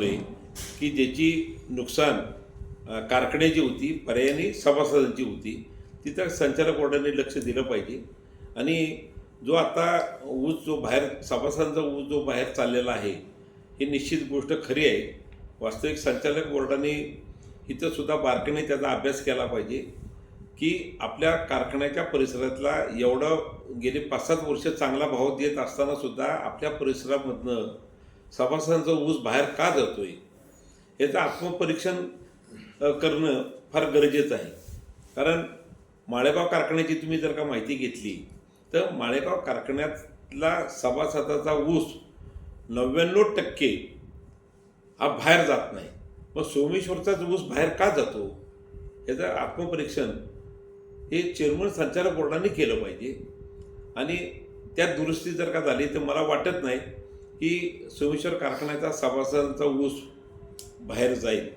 आहे की ज्याची नुकसान कारखान्याची होती पर्यायाने सभासदांची होती तिथं संचालक बोर्डाने लक्ष दिलं पाहिजे. आणि जो आता ऊस जो बाहेर सभासदांचा ऊस जो बाहेर चाललेला आहे ही निश्चित गोष्ट खरी आहे. वास्तविक संचालक बोर्डाने इथंसुद्धा बारकीने बारकाईने त्याचा अभ्यास केला पाहिजे की आपल्या कारखान्याच्या परिसरातला एवढं गेले पाच सात वर्ष चांगला भाव देत असतानासुद्धा आपल्या परिसरामधनं सभासदांचा ऊस बाहेर का जातोय? याचं आत्मपरीक्षण करणं फार गरजेचं आहे. कारण माळेगाव कारखान्याची तुम्ही जर का माहिती घेतली तर माळेगाव कारखान्यातला सभासदाचा ऊस नव्याण्णव टक्के हा बाहेर जात नाही. मग सोमेश्वरचाच ऊस बाहेर का जातो? याचं आत्मपरीक्षण हे चेअरमन संचालक बोर्डाने केलं पाहिजे. आणि त्यात दुरुस्ती जर का झाली तर मला वाटत नाही की सोमेश्वर कारखान्याचा सभासदांचा ऊस बाहेर जाईल.